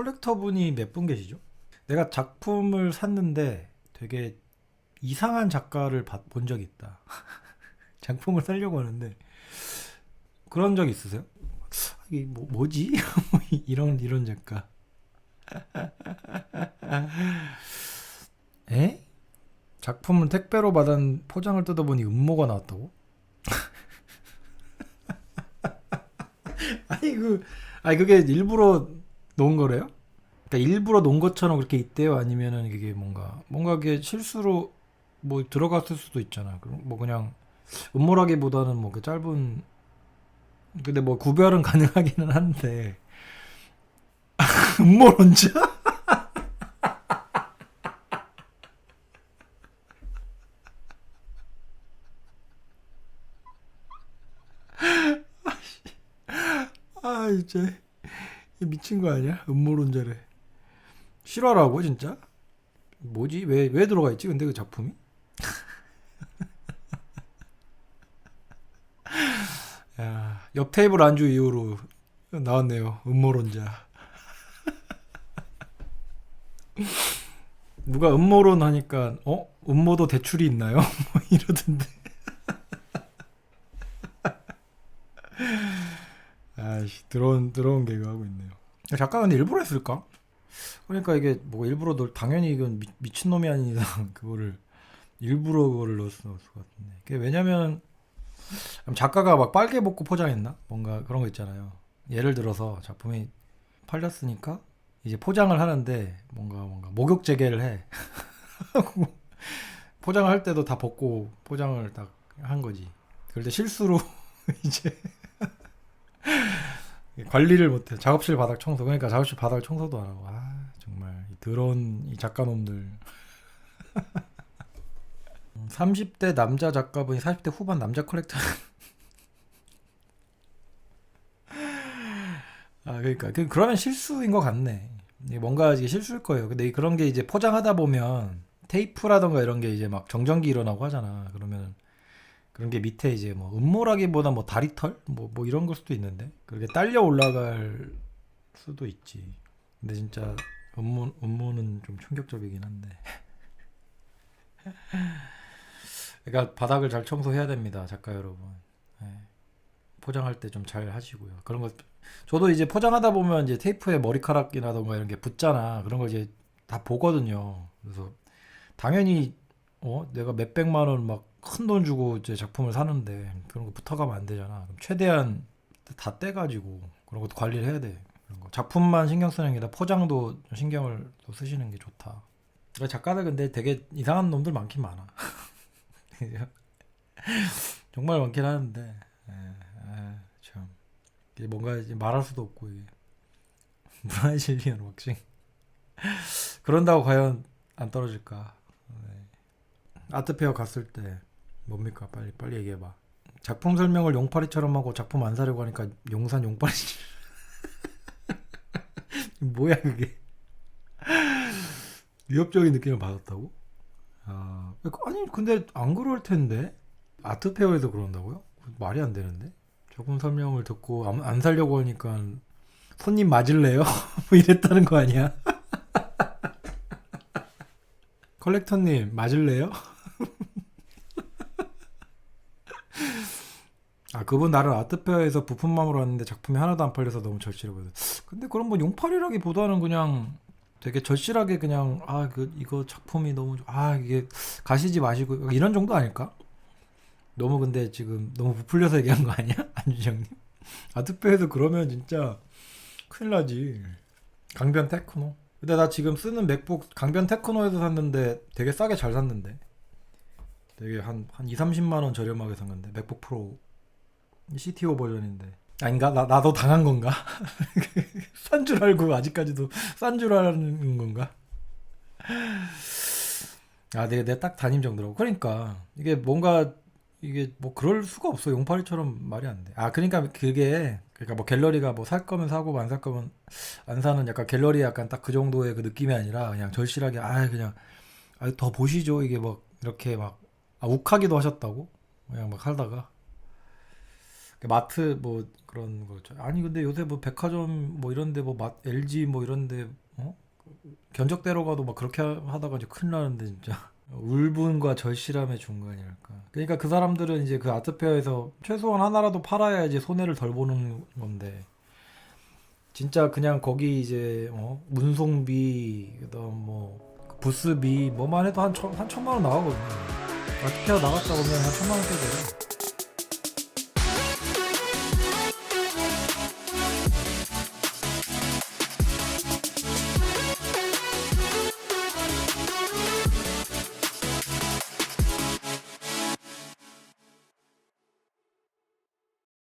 컬렉터 분이 몇 분 계시죠? 내가 작품을 샀는데 되게 이상한 작가를 봐- 본 적이 있다. 작품을 사려고 하는데 그런 적 있으세요? 이게 뭐, 뭐지? 이런 이런 작가. 에? 작품은 택배로 받은 포장을 뜯어보니 음모가 나왔다고? 아니 그 아니 그게 일부러 놓은 거래요? 그러니까 일부러 놓은 것처럼 그렇게 있대요? 아니면은 그게 뭔가 뭔가 그게 실수로 뭐 들어갔을 수도 있잖아. 그럼 뭐 그냥 음모라기보다는 뭐 그 짧은 근데 뭐 구별은 가능하기는 한데 음모론자? 아 이제 미친 거 아니야? 음모론자래. 실화라고 진짜? 뭐지? 왜 왜 들어가 있지? 근데 그 작품이? 야, 옆 테이블 안주 이후로 나왔네요. 음모론자. 누가 음모론 하니까 어? 음모도 대출이 있나요? 뭐 이러던데. 아씨 들어온 들어온 개그 하고 있네요. 작가가 근데 일부러 했을까? 그러니까 이게 뭐 일부러 널 당연히 이건 미, 미친 놈이 아닌 이상 그거를 일부러 그거를 넣었을 것 같은데. 그게 왜냐면 작가가 막 빨개 벗고 포장했나? 뭔가 그런 거 있잖아요. 예를 들어서 작품이 팔렸으니까 이제 포장을 하는데 뭔가 뭔가 목욕 재개를 해. 포장을 할 때도 다 벗고 포장을 딱 한 거지. 그럴 때 실수로 이제 관리를 못해. 작업실 바닥 청소. 그러니까 작업실 바닥 청소도 안 하고. 아 정말 이 더러운 이 작가놈들. 30대 남자 작가분이 40대 후반 남자 컬렉터. 아 그러니까 그- 그러면 실수인 것 같네. 뭔가 이게 실수일 거예요. 근데 그런 게 이제 포장하다 보면 테이프라던가 이런 게 이제 막 정전기 일어나고 하잖아. 그러면 그런 게 밑에 이제 뭐 음모라기보다 뭐 다리털 뭐 뭐 이런 걸 수도 있는데 그렇게 딸려 올라갈 수도 있지. 근데 진짜 음모 음모는 좀 충격적이긴 한데. 그러니까 바닥을 잘 청소해야 됩니다, 작가 여러분. 예. 포장할 때 좀 잘 하시고요. 그런 거 저도 이제 포장하다 보면 이제 테이프에 머리카락이라던가 이런 게 붙잖아. 그런 거 이제 다 보거든요. 그래서 당연히 어 내가 몇 백만 원 막 큰 돈 주고 이제 작품을 사는데 그런 거 붙어가면 안 되잖아. 그럼 최대한 다 떼가지고 그런 것도 관리를 해야 돼. 그런 거 작품만 신경 쓰는 게 아니라 포장도 좀 신경을 또 쓰시는 게 좋다. 그러니까 작가들 근데 되게 이상한 놈들 많긴 많아. 정말 많긴 하는데 에, 에, 참 이게 뭔가 이제 말할 수도 없고 이게 브라질리언 왁싱 그런다고 과연 안 떨어질까? 네. 아트페어 갔을 때 뭡니까? 빨리 빨리 얘기해봐. 작품 설명을 용파리처럼 하고 작품 안 사려고 하니까 용산 용파리 뭐야 그게? 위협적인 느낌을 받았다고? 아 아니 근데 안 그럴 텐데 아트페어에서 그런다고요? 말이 안 되는데 작품 설명을 듣고 안, 안 살려고 하니까 손님 맞을래요? 뭐 이랬다는 거 아니야? 컬렉터님 맞을래요? 아 그분 나를 아트페어에서 부품맘으로 왔는데 작품이 하나도 안 팔려서 너무 절실해 보여. 근데 그런 뭐 용팔이라기보다는 그냥 되게 절실하게 그냥 아 그 이거 작품이 너무 좋- 아 이게 가시지 마시고 이런 정도 아닐까? 너무 근데 지금 너무 부풀려서 얘기한 거 아니야? 안주정님? 아트페어에서 그러면 진짜 큰일 나지. 강변 테크노. 근데 나 지금 쓰는 맥북 강변 테크노에서 샀는데 되게 싸게 잘 샀는데. 되게 한, 한 2, 30만 원 저렴하게 산 건데. 맥북 프로 CTO 버전인데. 아닌가? 나, 나도 당한 건가? 싼 줄 알고 아직까지도 싼 줄 아는 건가? 아, 내가, 내가 딱 담임 정도라고. 그러니까 이게 뭔가 이게 뭐 그럴 수가 없어. 용팔이처럼 말이 안 돼. 아, 그러니까 그게 그러니까 뭐 갤러리가 뭐 살 거면 사고 안 살 거면 안 사는 약간 갤러리 약간 딱 그 정도의 그 느낌이 아니라 그냥 절실하게 아 그냥 아, 더 보시죠. 이게 막 이렇게 막 아, 욱하기도 하셨다고 그냥 막 하다가 마트 뭐 그런 거죠. 아니 근데 요새 뭐 백화점 뭐 이런데 뭐 마, LG 뭐 이런데 어? 견적대로 가도 막 그렇게 하- 하다가 이제 큰일 나는데 진짜 울분과 절실함의 중간이랄까. 그러니까 그 사람들은 이제 그 아트페어에서 최소한 하나라도 팔아야 이제 손해를 덜 보는 건데 진짜 그냥 거기 이제 어? 운송비 그다음 뭐 부스비 뭐만 해도 한, 천, 한 천만 원 나가거든요. 아트페어 나갔다 오면 한 천만 원 깨져요.